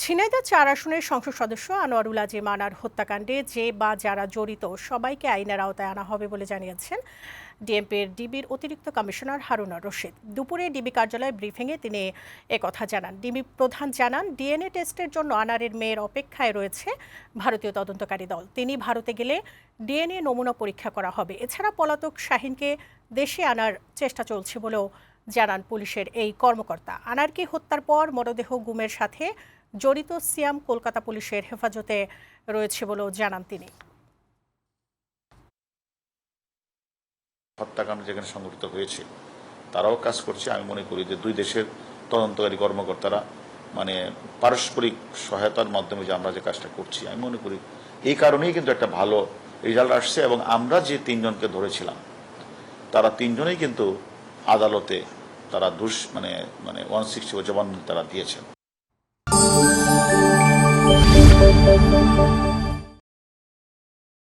ঝিনাইদহ চার আসনের সংসদ সদস্য আনোয়ারুল আজিম আনার হত্যাকাণ্ডে যে বা যারা জড়িত সবাইকে আইনের আওতায় আনা হবে বলে জানিয়েছেন ডিএমপির ডিবির অতিরিক্ত কমিশনার হারুনার রশিদ। দুপুরে ডিবি কার্যালয়ে ব্রিফিংয়ে তিনি একথা জানান। ডিবি প্রধান জানান, ডিএনএ টেস্টের জন্য আনারের মেয়ের অপেক্ষায় রয়েছে ভারতীয় তদন্তকারী দল। তিনি ভারতে গেলে ডিএনএ নমুনা পরীক্ষা করা হবে। এছাড়া পলাতক শাহিনকে দেশে আনার চেষ্টা চলছে বলেও জানান পুলিশের এই কর্মকর্তা। আনারকে হত্যার পর মরদেহ গুমের সাথে জড়িত সিয়াম কলকাতা পুলিশের হেফাজতে রয়েছে বলেও জানান তিনি। হত্যাকাণ্ড যেখানে সংঘটিত হয়েছে, তারাও কাজ করছে। আমি মনে করি যে দুই দেশের তদন্তকারী কর্মকর্তারা মানে পারস্পরিক সহায়তার মাধ্যমে যে আমরা যে কাজটা করছি, আমি মনে করি এই কারণেই কিন্তু একটা ভালো রেজাল্ট আসছে এবং আমরা যে তিনজনকে ধরেছিলাম, তারা তিনজনেই কিন্তু আদালতে তারা দুষ মানে মানে ওয়ান সিক্সটি জবান তারা দিয়েছেন।